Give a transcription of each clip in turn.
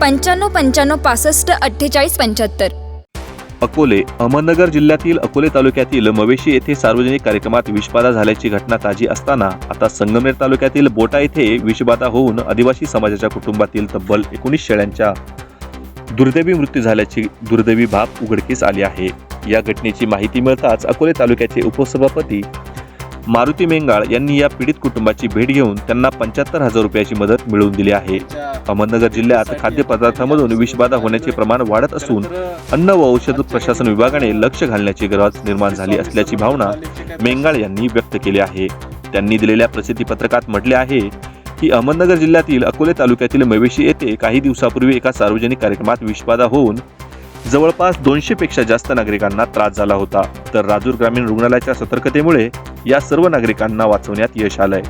पंच्याण्णव पंच्याण्णव पासष्ट अठ्ठेचाळीस पंच्याहत्तर. अकोले अहमदनगर जिल्ह्यातील अकोले तालुक्यातील मवेशी येथे सार्वजनिक कार्यक्रमात विषबाधा झाल्याची घटना ताजी असताना आता संगमनेर तालुक्यातील बोटा येथे विषबाधा होऊन आदिवासी समाजाच्या कुटुंबातील तब्बल एकोणीस शेळ्यांच्या दुर्दैवी मृत्यू झाल्याची दुर्दैवी बाब उघडकीस आली आहे. या घटनेची माहिती मिळताच अकोले तालुक्याचे उपसभापती मारुती मेंगाळ यांनी या पीडित कुटुंबाची भेट घेऊन त्यांना पंच्याहत्तर हजार रुपयाची मदत मिळवून दिली आहे. अहमदनगर जिल्ह्यात खाद्यपदार्थामधून विषबाधा होण्याचे प्रमाण वाढत असून अन्न व औषध प्रशासन विभागाने लक्ष घालण्याची गरज निर्माण झाली असल्याची भावना मेंगाळ यांनी व्यक्त केली आहे. त्यांनी दिलेल्या प्रसिद्धी पत्रकात म्हटले आहे की अहमदनगर जिल्ह्यातील अकोले तालुक्यातील मवेशी येथे काही दिवसापूर्वी एका सार्वजनिक कार्यक्रमात विषबाधा होऊन जवळपास दोनशे पेक्षा जास्त नागरिकांना त्रास झाला होता. तर राजूर ग्रामीण रुग्णालयाच्या सतर्कतेमुळे या सर्व नागरिकांना वाचवण्यात यश आलंय.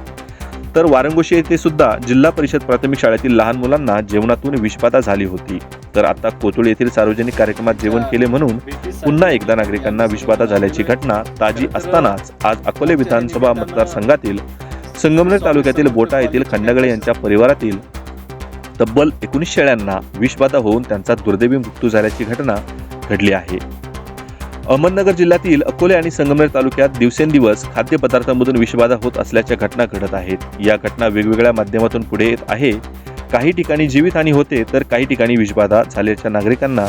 तर वारंगोशी येथे सुद्धा जिल्हा परिषद प्राथमिक शाळेतील लहान मुलांना जेवणातून विषबाधा झाली होती. तर आता कोतुळ येथील सार्वजनिक कार्यक्रमात जेवण केले म्हणून पुन्हा एकदा नागरिकांना विषबाधा झाल्याची घटना ताजी असतानाच आज अकोले विधानसभा मतदारसंघातील संगमनेर तालुक्यातील बोटा येथील खंडगळे यांच्या परिवारातील तब्बल एकोणीस शेळ्यांना विषबाधा होऊन त्यांचा दुर्दैवी मृत्यू झाल्याची घटना घडली आहे. अहमदनगर जिल्ह्यातील अकोले आणि संगमनेर तालुक्यात दिवसेंदिवस खाद्यपदार्थांमधून विषबाधा होत असल्याच्या घटना घडत आहेत. या घटना वेगवेगळ्या माध्यमातून पुढे येत आहे. काही ठिकाणी जीवितहानी होते तर काही ठिकाणी विषबाधा झाल्याच्या नागरिकांना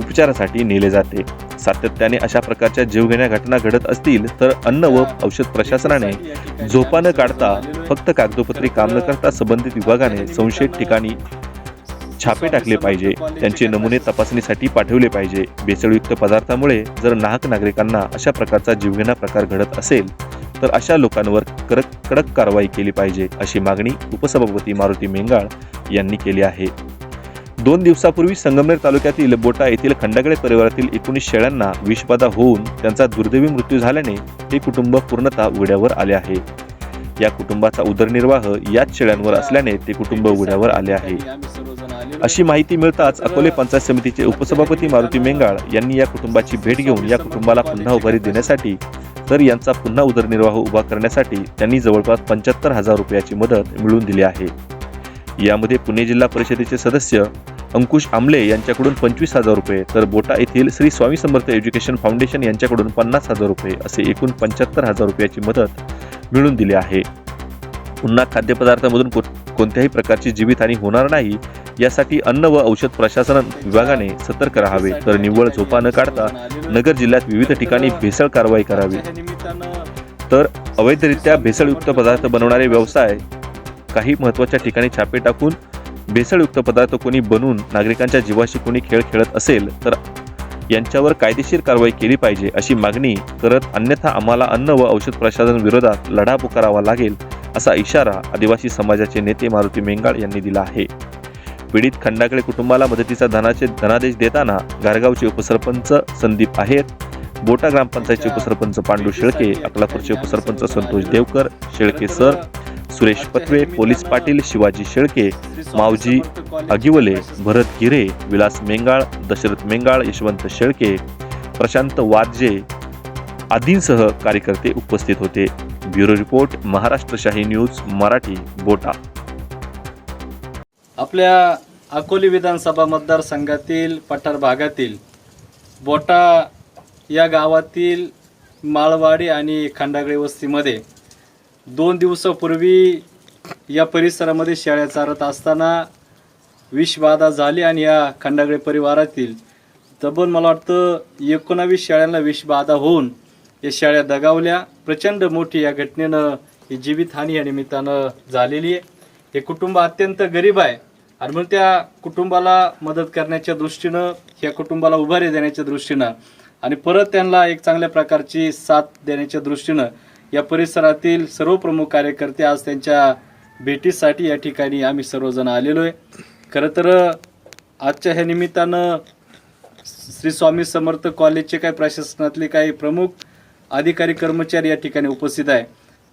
उपचारासाठी नेले जाते. सातत्याने अशा प्रकारच्या जीवघेण्या घटना घडत असतील तर अन्न व औषध प्रशासनाने झोपा न काढता फक्त कागदोपत्री काम न करता संबंधित विभागाने संशयित ठिकाणी छापे टाकले पाहिजे. त्यांचे नमुने तपासणीसाठी पाठवले पाहिजे. भेसळयुक्त पदार्थामुळे जर नाहक नागरिकांना अशा प्रकारचा जीवघेणा प्रकार घडत असेल तर अशा लोकांवर कडक कडक कारवाई केली पाहिजे अशी मागणी उपसभापती मारुती मेंगाळ यांनी केली आहे. दोन दिवसापूर्वी संगमनेर तालुक्यातील बोटा येथील खंडागडे परिवारातील एकोणीस शेळ्यांना विषबाधा होऊन त्यांचा दुर्दैवी मृत्यू झाल्याने हे कुटुंब पूर्णतः उघड्यावर आले आहे. या कुटुंबाचा उदरनिर्वाह याच शेळ्यांवर असल्याने ते कुटुंब उघड्यावर आले आहे. अशी माहिती मिळताच अकोले पंचायत समितीचे उपसभापती मारुती मेंगाळ यांनी या कुटुंबाची भेट घेऊन या कुटुंबाला पुन्हा उभारी देण्यासाठी तर यांचा पुन्हा उदरनिर्वाह उभा करण्यासाठी त्यांनी जवळपास पंच्याहत्तर हजार रुपयाची मदत मिळवून दिली आहे. यामध्ये पुणे जिल्हा परिषदेचे सदस्य अंकुश आमले यांच्याकडून पंचवीस हजार रुपये तर बोटा येथील श्री स्वामी समर्थ एज्युकेशन फाउंडेशन यांच्याकडून पन्नास हजार रुपये असे एकूण पंच्याहत्तर हजार रुपयाची मदत मिळून दिली आहे. पुन्हा खाद्यपदार्थामधून कोणत्याही प्रकारची जीवितहानी होणार नाही यासाठी अन्न व औषध प्रशासन विभागाने सतर्क राहावे तर निव्वळ झोपा न काढता नगर जिल्ह्यात विविध ठिकाणी भेसळ कारवाई करावी. तर अवैधरित्या भेसळयुक्त पदार्थ बनवणारे व्यवसाय काही महत्त्वाच्या ठिकाणी छापे टाकून भेसळयुक्त पदार्थ कोणी बनवून नागरिकांच्या जीवाशी कोणी खेळ खेळत असेल तर यांच्यावर कायदेशीर कारवाई केली पाहिजे अशी मागणी करत अन्यथा आम्हाला अन्न व औषध प्रशासन विरोधात लढा पुकारावा लागेल असा इशारा आदिवासी समाजाचे नेते मारुती मेंगाळ यांनी दिला आहे. पीडित खंडाकडे कुटुंबाला मदतीचा धनाचे धनादेश देताना गारगावचे उपसरपंच संदीप आहेत बोटा ग्रामपंचायतचे उपसरपंच पांडू शेळके अकलापूरचे उपसरपंच संतोष देवकर शेळके सर सुरेश पत्वे पोलीस पाटील शिवाजी शेळके मावजी अगिवले भरत गिरे विलास मेंगाळ दशरथ मेंगाळ यशवंत शेळके प्रशांत वादजे आदींसह कार्यकर्ते उपस्थित होते. ब्युरो रिपोर्ट महाराष्ट्र शाही न्यूज मराठी बोटा. आपल्या अकोली विधानसभा मतदारसंघातील पठार भागातील बोटा या गावातील माळवाडी आणि खंडागळे वस्तीमध्ये दोन दिवसापूर्वी या परिसरामध्ये शेळ्या चारत असताना विषबाधा झाली आणि या खंडागळे परिवारातील तब्बल मला वाटतं एकोणावीस शेळ्यांना विषबाधा होऊन या शेळ्या दगावल्या. प्रचंड मोठी या घटनेनं ही जीवितहानी या निमित्तानं झालेली आहे. हे कुटुंब अत्यंत गरीब आहे आणि म्हणून त्या कुटुंबाला मदत करण्याच्या दृष्टीनं या कुटुंबाला उभारी देण्याच्या दृष्टीनं आणि परत त्यांना एक चांगल्या प्रकारची साथ देण्याच्या दृष्टीनं या परिसरातील सर्व प्रमुख कार्यकर्ते आज त्यांच्या भेटीसाठी या ठिकाणी आम्ही सर्वजण आलेलो आहे. खरं तर आजच्या ह्या निमित्तानं श्री स्वामी समर्थ कॉलेजचे काही प्रशासनातले काही प्रमुख अधिकारी कर्मचारी या ठिकाणी उपस्थित आहे.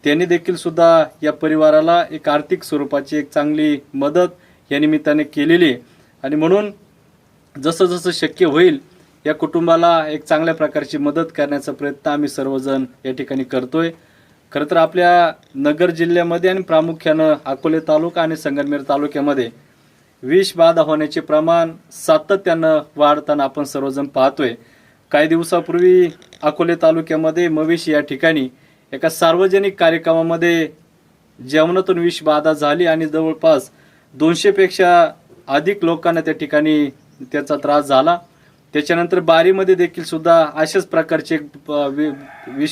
त्यांनी देखील सुद्धा या परिवाराला एक आर्थिक स्वरूपाची एक चांगली मदत या निमित्ताने केलेली आहे. आणि म्हणून जसं जसं शक्य होईल या कुटुंबाला एक चांगल्या प्रकारची मदत करण्याचा प्रयत्न आम्ही सर्वजण या ठिकाणी करतोय. खरं तर आपल्या नगर जिल्ह्यामध्ये आणि प्रामुख्यानं अकोले तालुका आणि संगमनेर तालुक्यामध्ये विष बाधा होण्याचे प्रमाण सातत्यानं वाढताना आपण सर्वजण पाहतोय. काही दिवसापूर्वी अकोले तालुक्यामध्ये मवेशी या ठिकाणी एका सार्वजनिक कार्यक्रमामध्ये जेवणातून विष बाधा झाली आणि जवळपास दोनशेपेक्षा अधिक लोकांना त्या ठिकाणी त्याचा त्रास झाला. त्याच्यानंतर बारीमध्ये देखील सुद्धा अशाच प्रकारचे एक, वि-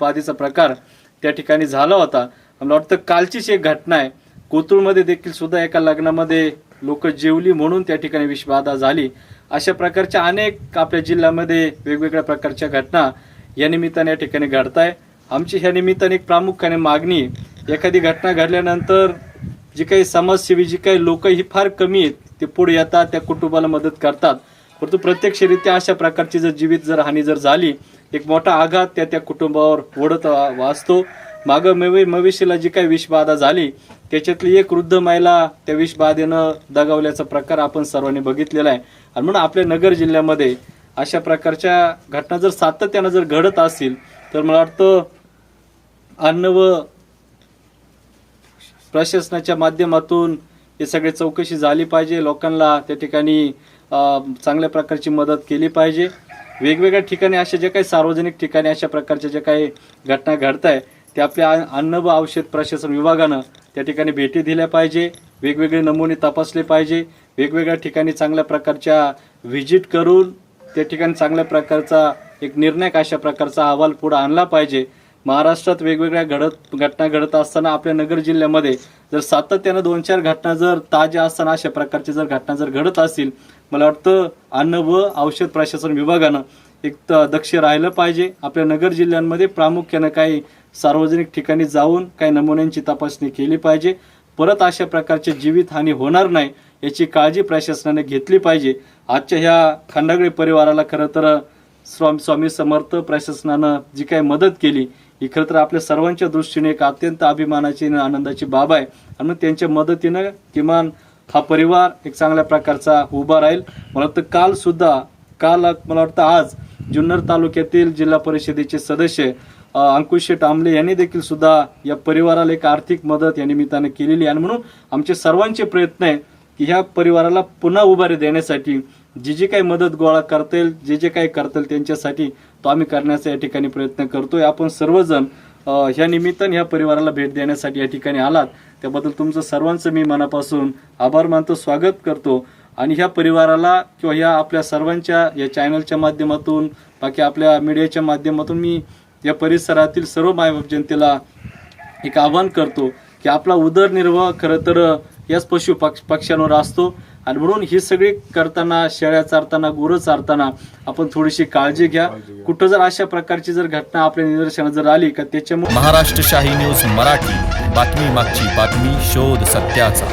बाधेचा प्रकार त्या ठिकाणी झाला होता. मला वाटतं कालचीच एक घटना आहे. कोथरूडमध्ये देखील सुद्धा एका लग्नामध्ये लोक जेवली म्हणून त्या ठिकाणी विषबाधा झाली. अशा प्रकारच्या अनेक आपल्या जिल्ह्यामध्ये वेगवेगळ्या प्रकारच्या घटना या निमित्ताने या ठिकाणी घडत आहे आमची ह्या निमित्ताने एक प्रामुख्याने मागणी एखादी घटना घडल्यानंतर जी काही समाजसेवी जी काही लोक ही फार कमी आहेत ते पुढे येतात त्या कुटुंबाला मदत करतात. परंतु प्रत्यक्षरित्या अशा प्रकारची जर जीवित जर हानी जर झाली एक मोठा आघात त्या त्या कुटुंबावर ओढत वाचतो. मागं मवे मवेशीला जी काही विषबाधा झाली त्याच्यातली एक वृद्ध महिला त्या विषबाधेनं दगावल्याचा प्रकार आपण सर्वांनी बघितलेला आहे. आणि म्हणून आपल्या नगर जिल्ह्यामध्ये अशा प्रकारच्या घटना जर सातत्यानं जर घडत असतील तर मला वाटतं अन्न व प्रशासनाच्या माध्यमातून हे सगळे चौकशी झाली पाहिजे. लोकांना त्या ठिकाणी चांगल्या प्रकारची मदत केली पाहिजे. वेगवेगळ्या ठिकाणी अशा जे काही सार्वजनिक ठिकाणी अशा प्रकारच्या ज्या काही घटना घडत आहे ते आपल्या अन्न व औषध प्रशासन विभागानं त्या ठिकाणी भेटी दिल्या पाहिजे. वेगवेगळे नमुने तपासले पाहिजे. वेगवेगळ्या ठिकाणी चांगल्या प्रकारच्या व्हिजिट करून त्या ठिकाणी चांगल्या प्रकारचा एक निर्णायक अशा प्रकारचा अहवाल पुढे आणला पाहिजे. महाराष्ट्रात वेगवेगळ्या घडत घटना घडत असताना आपल्या नगर जिल्ह्यामध्ये जर सातत्यानं दोन चार घटना जर ताज्या असताना अशा प्रकारची जर घटना जर घडत असतील मला वाटतं अन्न व औषध प्रशासन विभागानं एक त- दक्ष राहिलं पाहिजे. आपल्या नगर जिल्ह्यांमध्ये प्रामुख्यानं काही सार्वजनिक ठिकाणी जाऊन काही नमुन्यांची तपासणी केली पाहिजे. परत अशा प्रकारची जीवितहानी होणार नाही याची काळजी प्रशासनाने घेतली पाहिजे. आजच्या ह्या खंडागळे परिवाराला खरं तर स्वामी स्वामी समर्थ प्रशासनानं जी काही मदत केली ही खरं तर आपल्या सर्वांच्या दृष्टीने एक अत्यंत अभिमानाची आणि आनंदाची बाब आहे. आणि त्यांच्या मदतीनं किमान हा परिवार एक चांगल्या प्रकारचा उभा राहील. मला वाटतं काल सुद्धा काल मला वाटतं आज जुन्नर तालुक्यातील जिल्हा परिषदेचे सदस्य अंकुश टांबले आमले यांनी देखील सुद्धा या परिवाराला एक आर्थिक मदत या निमित्ताने केलेली आहे. आणि म्हणून आमचे सर्वांचे प्रयत्न आहे की ह्या परिवाराला पुन्हा उभारी देण्यासाठी जी जी काही मदत गोळा करता येईल जे जे काही करता येईल त्यांच्यासाठी तो आम्ही करण्याचा या ठिकाणी प्रयत्न करतोय. आपण सर्वजण ह्या निमित्तानं ह्या परिवाराला भेट देण्यासाठी या ठिकाणी आलात. त्याबद्दल तुमचं सर्वांचं मी मनापासून आभार मानतो स्वागत करतो. आणि ह्या परिवाराला किंवा ह्या आपल्या सर्वांच्या या चॅनलच्या माध्यमातून बाकी आपल्या मीडियाच्या माध्यमातून मी या परिसरातील सर्व मायबाप जनतेला एक आवाहन करतो की आपला उदरनिर्वाह खरं तर याच पशु पक्ष पक्ष्यांवर असतो. आणि म्हणून ही सगळी करताना शेळ्या चारताना गुरं चारताना आपण थोडीशी काळजी घ्या. कुठं जर अशा प्रकारची जर घटना आपल्या निदर्शनात जर आली का त्याच्यामुळे महाराष्ट्र शाही न्यूज मराठी. बातमी मागची बातमी शोध सत्याचा.